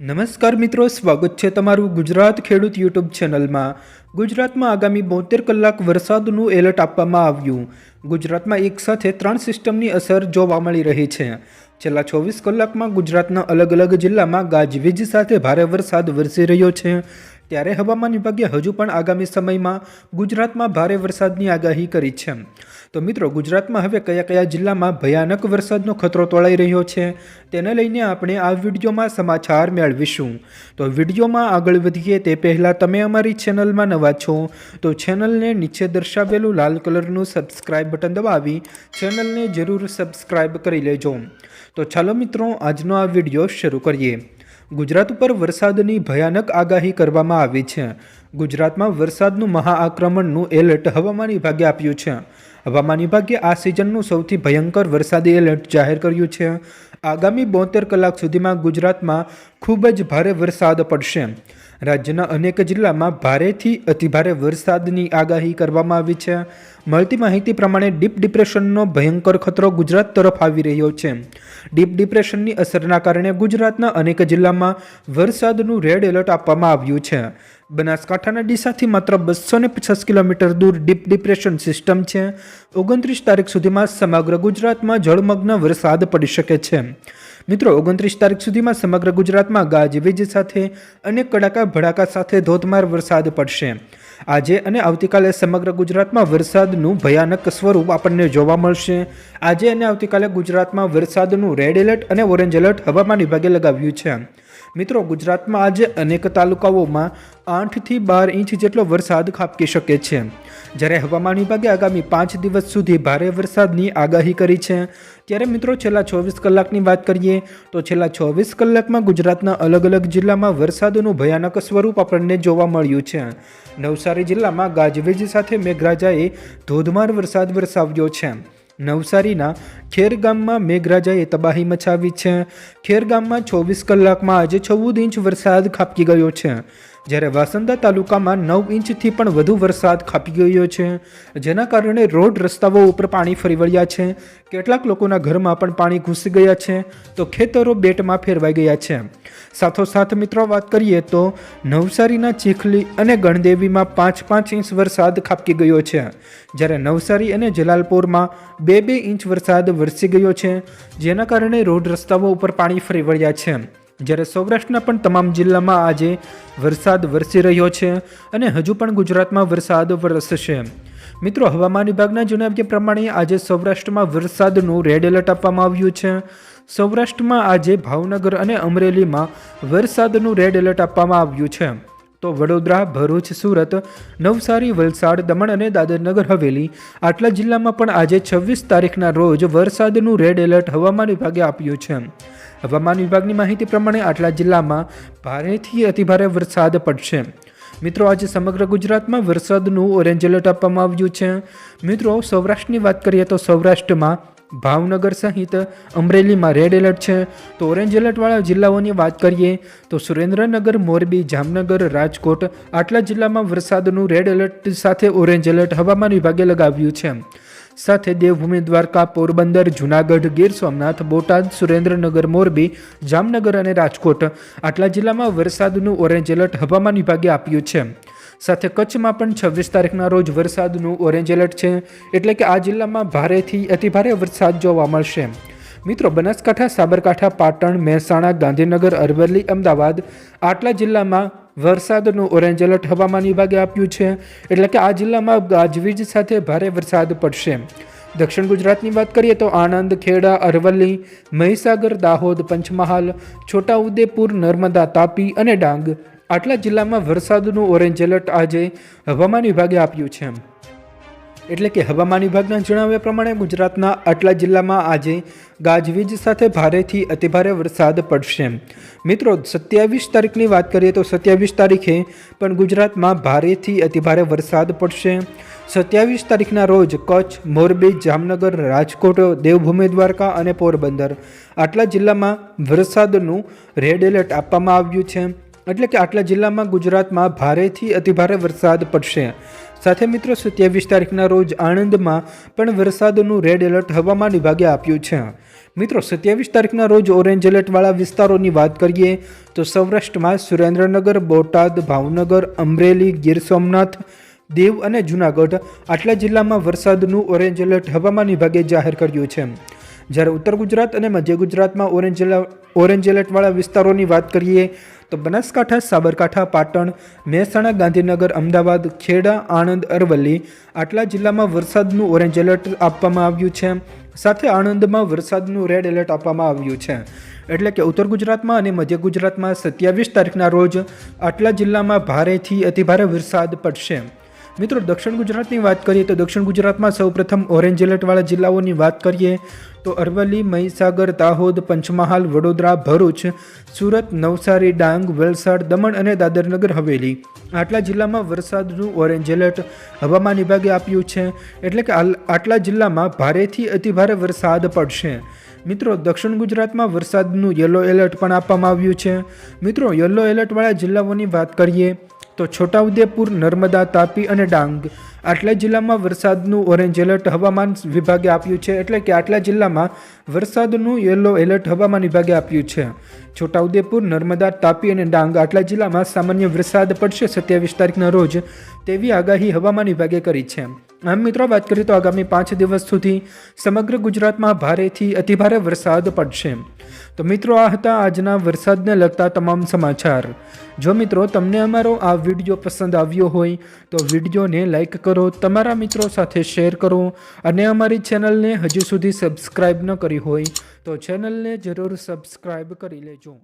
નમસ્કાર મિત્રો, સ્વાગત છે તમારું ગુજરાત ખેડૂત યુટ્યુબ ચેનલમાં. ગુજરાતમાં આગામી બોતેર કલાક વરસાદનું એલર્ટ આપવામાં આવ્યું. ગુજરાતમાં એકસાથે ત્રણ સિસ્ટમની અસર જોવા મળી રહી છે. છેલ્લા ચોવીસ કલાકમાં ગુજરાતના અલગ અલગ જિલ્લામાં ગાજવીજ સાથે ભારે વરસાદ વરસી રહ્યો છે. ત્યારે હવામાન વિભાગે હજુ પણ આગામી સમયમાં ગુજરાતમાં ભારે વરસાદની આગાહી કરી છે. તો મિત્રો, ગુજરાતમાં હવે કયા કયા જિલ્લામાં ભયાનક વરસાદનો ખતરો તોળાઈ રહ્યો છે તેને લઈને આપણે આ વિડીયોમાં સમાચાર મેળવીશું. તો વિડીયોમાં આગળ વધીએ તે પહેલાં તમે અમારી ચેનલમાં નવા છો તો ચેનલને નીચે દર્શાવેલું લાલ કલરનું સબસ્ક્રાઇબ બટન દબાવી ચેનલને જરૂર સબસ્ક્રાઇબ કરી લેજો. તો ચાલો મિત્રો, આજનો આ વીડિયો શરૂ કરીએ. ગુજરાત ઉપર વરસાદની ભયાનક આગાહી કરવામાં આવી છે. ગુજરાતમાં વરસાદનું મહાઆક્રમણનું એલર્ટ હવામાન વિભાગે આપ્યું છે. હવામાન વિભાગે આ સિઝનનું સૌથી ભયંકર વરસાદી એલર્ટ જાહેર કર્યું છે. આગામી બોતેર કલાક સુધીમાં ગુજરાતમાં ખૂબ જ ભારે વરસાદ પડશે. રાજ્યના અનેક જિલ્લામાં ભારેથી અતિભારે વરસાદની આગાહી કરવામાં આવી છે. મળતી માહિતી પ્રમાણે ડીપ ડિપ્રેશનનો ભયંકર ખતરો ગુજરાત તરફ આવી રહ્યો છે. ડીપ ડિપ્રેશનની અસરના કારણે ગુજરાતના અનેક જિલ્લામાં વરસાદનું રેડ એલર્ટ આપવામાં આવ્યું છે. બનાસકાંઠાના ડીસાથી માત્ર બસો ને પચાસ કિલોમીટર દૂર ડીપ ડિપ્રેશન સિસ્ટમ છે. ઓગણત્રીસ તારીખ સુધીમાં સમગ્ર ગુજરાતમાં જળમગ્ન વરસાદ પડી શકે છે. મિત્રો, ઓગણત્રીસ તારીખ સુધીમાં સમગ્ર ગુજરાતમાં ગાજવીજ સાથે અને કડાકા ભડાકા સાથે ધોધમાર વરસાદ પડશે. આજે અને આવતીકાલે સમગ્ર ગુજરાતમાં વરસાદનું ભયાનક સ્વરૂપ આપણને જોવા મળશે. આજે અને આવતીકાલે ગુજરાતમાં વરસાદનું રેડ એલર્ટ અને ઓરેન્જ એલર્ટ હવામાન વિભાગે લગાવ્યું છે. મિત્રો, ગુજરાતમાં આજે અનેક તાલુકાઓમાં આઠથી બાર ઇંચ જેટલો વરસાદ ખાબકી શકે છે. જ્યારે હવામાન વિભાગે આગામી પાંચ દિવસ સુધી ભારે વરસાદની આગાહી કરી છે. ત્યારે મિત્રો છેલ્લા ચોવીસ કલાકની વાત કરીએ તો છેલ્લા ચોવીસ કલાકમાં ગુજરાતના અલગ અલગ જિલ્લામાં વરસાદનું ભયાનક સ્વરૂપ આપણને જોવા મળ્યું છે. નવસારી જિલ્લામાં ગાજવીજ સાથે મેઘરાજાએ ધોધમાર વરસાદ વરસાવ્યો છે. નવસારીના ખેર ગામમાં મેઘરાજાએ તબાહી મચાવી છે. ખેર ગામમાં ચોવીસ કલાકમાં આજે ચૌદ ઇંચ વરસાદ ખાબકી ગયો છે. જ્યારે વાસંદા તાલુકામાં નવ ઇંચથી પણ વધુ વરસાદ ખાપી ગયો છે, જેના કારણે રોડ રસ્તાઓ ઉપર પાણી ફરી વળ્યા છે. કેટલાક લોકોના ઘરમાં પણ પાણી ઘૂસી ગયા છે, તો ખેતરો બેટમાં ફેરવાઈ ગયા છે. સાથોસાથ મિત્રો, વાત કરીએ તો નવસારીના ચીખલી અને ગણદેવીમાં પાંચ પાંચ ઇંચ વરસાદ ખાબકી ગયો છે. જ્યારે નવસારી અને જલાલપોરમાં બે બે ઇંચ વરસાદ વરસી ગયો છે, જેના કારણે રોડ રસ્તાઓ ઉપર પાણી ફરી વળ્યા છે. જ્યારે સૌરાષ્ટ્રના પણ તમામ જિલ્લામાં આજે વરસાદ વરસી રહ્યો છે અને હજુ પણ ગુજરાતમાં વરસાદ વરસશે. મિત્રો, હવામાન વિભાગના જણાવ્યા પ્રમાણે આજે સૌરાષ્ટ્રમાં વરસાદનું રેડ એલર્ટ આપવામાં આવ્યું છે. સૌરાષ્ટ્રમાં આજે ભાવનગર અને અમરેલીમાં વરસાદનું રેડ એલર્ટ આપવામાં આવ્યું છે. તો વડોદરા, ભરૂચ, સુરત, નવસારી, વલસાડ, દમણ અને દાદરનગર હવેલી આટલા જિલ્લામાં પણ આજે છવ્વીસ તારીખના રોજ વરસાદનું રેડ એલર્ટ હવામાન વિભાગે આપ્યું છે. હવામાન વિભાગની માહિતી પ્રમાણે આટલા જિલ્લામાં ભારેથી અતિભારે વરસાદ પડશે. મિત્રો, આજે સમગ્ર ગુજરાતમાં વરસાદનું ઓરેન્જ એલર્ટ આપવામાં આવ્યું છે. મિત્રો, સૌરાષ્ટ્રની વાત કરીએ તો સૌરાષ્ટ્રમાં ભાવનગર સહિત અમરેલીમાં રેડ એલર્ટ છે. તો ઓરેન્જ એલર્ટવાળા જિલ્લાઓની વાત કરીએ તો સુરેન્દ્રનગર, મોરબી, જામનગર, રાજકોટ આટલા જિલ્લામાં વરસાદનું રેડ એલર્ટ સાથે ઓરેન્જ એલર્ટ હવામાન વિભાગે લગાવ્યું છે. સાથે દેવભૂમિ દ્વારકા, પોરબંદર, જુનાગઢ, ગીર સોમનાથ, બોટાદ, સુરેન્દ્રનગર, મોરબી, જામનગર અને રાજકોટ. આટલા જિલ્લામાં વરસાદનું ઓરેન્જ એલર્ટ હવામાન વિભાગે આપ્યું છે. સાથે કચ્છમાં પણ છવ્વીસ તારીખના રોજ વરસાદનું ઓરેન્જ એલર્ટ છે, એટલે કે આ જિલ્લામાં ભારેથી અતિભારે વરસાદ જોવા મળશે. મિત્રો, બનાસકાંઠા, સાબરકાંઠા, પાટણ, મહેસાણા, ગાંધીનગર, અરવલ્લી, અમદાવાદ આટલા જિલ્લામાં વરસાદનું ઓરેન્જ એલર્ટ હવામાન વિભાગે આપ્યું છે. એટલે કે આ જિલ્લામાં ગાજવીજ સાથે ભારે વરસાદ પડશે. દક્ષિણ ગુજરાતની વાત કરીએ તો આણંદ, ખેડા, અરવલ્લી, મહીસાગર, દાહોદ, પંચમહાલ, છોટાઉદેપુર, નર્મદા, તાપી અને ડાંગ આટલા જિલ્લામાં વરસાદનું ઓરેન્જ એલર્ટ આજે હવામાન વિભાગે આપ્યું છે. એટલે કે હવામાન વિભાગના જણાવ્યા પ્રમાણે ગુજરાતના આટલા જિલ્લામાં આજે ગાજવીજ સાથે ભારેથી અતિભારે વરસાદ પડશે. મિત્રો, સત્યાવીસ તારીખની વાત કરીએ તો સત્યાવીસ તારીખે પણ ગુજરાતમાં ભારેથી અતિભારે વરસાદ પડશે. સત્યાવીસ તારીખના રોજ કચ્છ, મોરબી, જામનગર, રાજકોટ, દેવભૂમિ, દ્વારકા અને પોરબંદર આટલા જિલ્લામાં વરસાદનું રેડ એલર્ટ આપવામાં આવ્યું છે. એટલે કે આટલા જિલ્લામાં ગુજરાતમાં ભારેથી અતિભારે વરસાદ પડશે. સાથે મિત્રો, સત્યાવીસ તારીખના રોજ આણંદમાં પણ વરસાદનું રેડ એલર્ટ હવામાન વિભાગે આપ્યું છે. મિત્રો, સત્યાવીસ તારીખના રોજ ઓરેન્જ એલર્ટવાળા વિસ્તારોની વાત કરીએ તો સૌરાષ્ટ્રમાં સુરેન્દ્રનગર, બોટાદ, ભાવનગર, અમરેલી, ગીર સોમનાથ, દેવ અને જૂનાગઢ આટલા જિલ્લામાં વરસાદનું ઓરેન્જ એલર્ટ હવામાન વિભાગે જાહેર કર્યું છે. જ્યારે ઉત્તર ગુજરાત અને મધ્ય ગુજરાતમાં ઓરેન્જ ઓરેન્જ એલર્ટવાળા વિસ્તારોની વાત કરીએ તો બનાસકાંઠા, સાબરકાંઠા, પાટણ, મહેસાણા, ગાંધીનગર, અમદાવાદ, ખેડા, આણંદ, અરવલ્લી આટલા જિલ્લામાં વરસાદનું ઓરેન્જ એલર્ટ આપવામાં આવ્યું છે. સાથે આણંદમાં વરસાદનું રેડ એલર્ટ આપવામાં આવ્યું છે. એટલે કે ઉત્તર ગુજરાતમાં અને મધ્ય ગુજરાતમાં સત્યાવીસ તારીખના રોજ આટલા જિલ્લામાં ભારેથી અતિભારે વરસાદ પડશે. મિત્રો, દક્ષિણ ગુજરાતની વાત કરીએ તો દક્ષિણ ગુજરાતમાં સૌપ્રથમ ઓરેન્જ એલર્ટવાળા જિલ્લાઓની વાત કરીએ તો અરવલ્લી, મહીસાગર, દાહોદ, પંચમહાલ, વડોદરા, ભરૂચ, સુરત, નવસારી, ડાંગ, વલસાડ, દમણ અને દાદરનગર હવેલી. આટલા જિલ્લામાં વરસાદનું ઓરેન્જ એલર્ટ હવામાન વિભાગે આપ્યું છે. એટલે કે આટલા જિલ્લામાં ભારેથી અતિભારે વરસાદ પડશે. મિત્રો, દક્ષિણ ગુજરાતમાં વરસાદનું યલો એલર્ટ પણ આપવામાં આવ્યું છે. મિત્રો, યલો એલર્ટવાળા જિલ્લાઓની વાત કરીએ તો છોટાઉદેપુર, નર્મદા, તાપી અને ડાંગ. આટલા જિલ્લામાં વરસાદનું ઓરેન્જ એલર્ટ હવામાન વિભાગે આપ્યું છે એટલે કે આટલા જિલ્લામાં વરસાદનું યલો એલર્ટ હવામાન વિભાગે આપ્યું છે. છોટાઉદેપુર, નર્મદા, તાપી અને ડાંગ આટલા જિલ્લામાં સામાન્ય વરસાદ પડશે સત્યાવીસ તારીખના રોજ તેવી આગાહી હવામાન વિભાગે કરી છે. આમ મિત્રો, વાત કરીએ તો આગામી પાંચ દિવસ સુધી સમગ્ર ગુજરાતમાં ભારેથી અતિભારે વરસાદ પડશે. તો મિત્રો, આ હતા આજના વરસાદને લગતા તમામ સમાચાર. જો મિત્રો, તમને અમારો આ વીડિયો પસંદ આવ્યો હોય, તો વિડીયોને લાઇક કરો, તમારા મિત્રો સાથે શેર કરો અને અમારી ચેનલને હજુ સુધી સબસ્ક્રાઈબ ન કરી હોય, તો ચેનલને જરૂર સબસ્ક્રાઈબ કરી લેજો.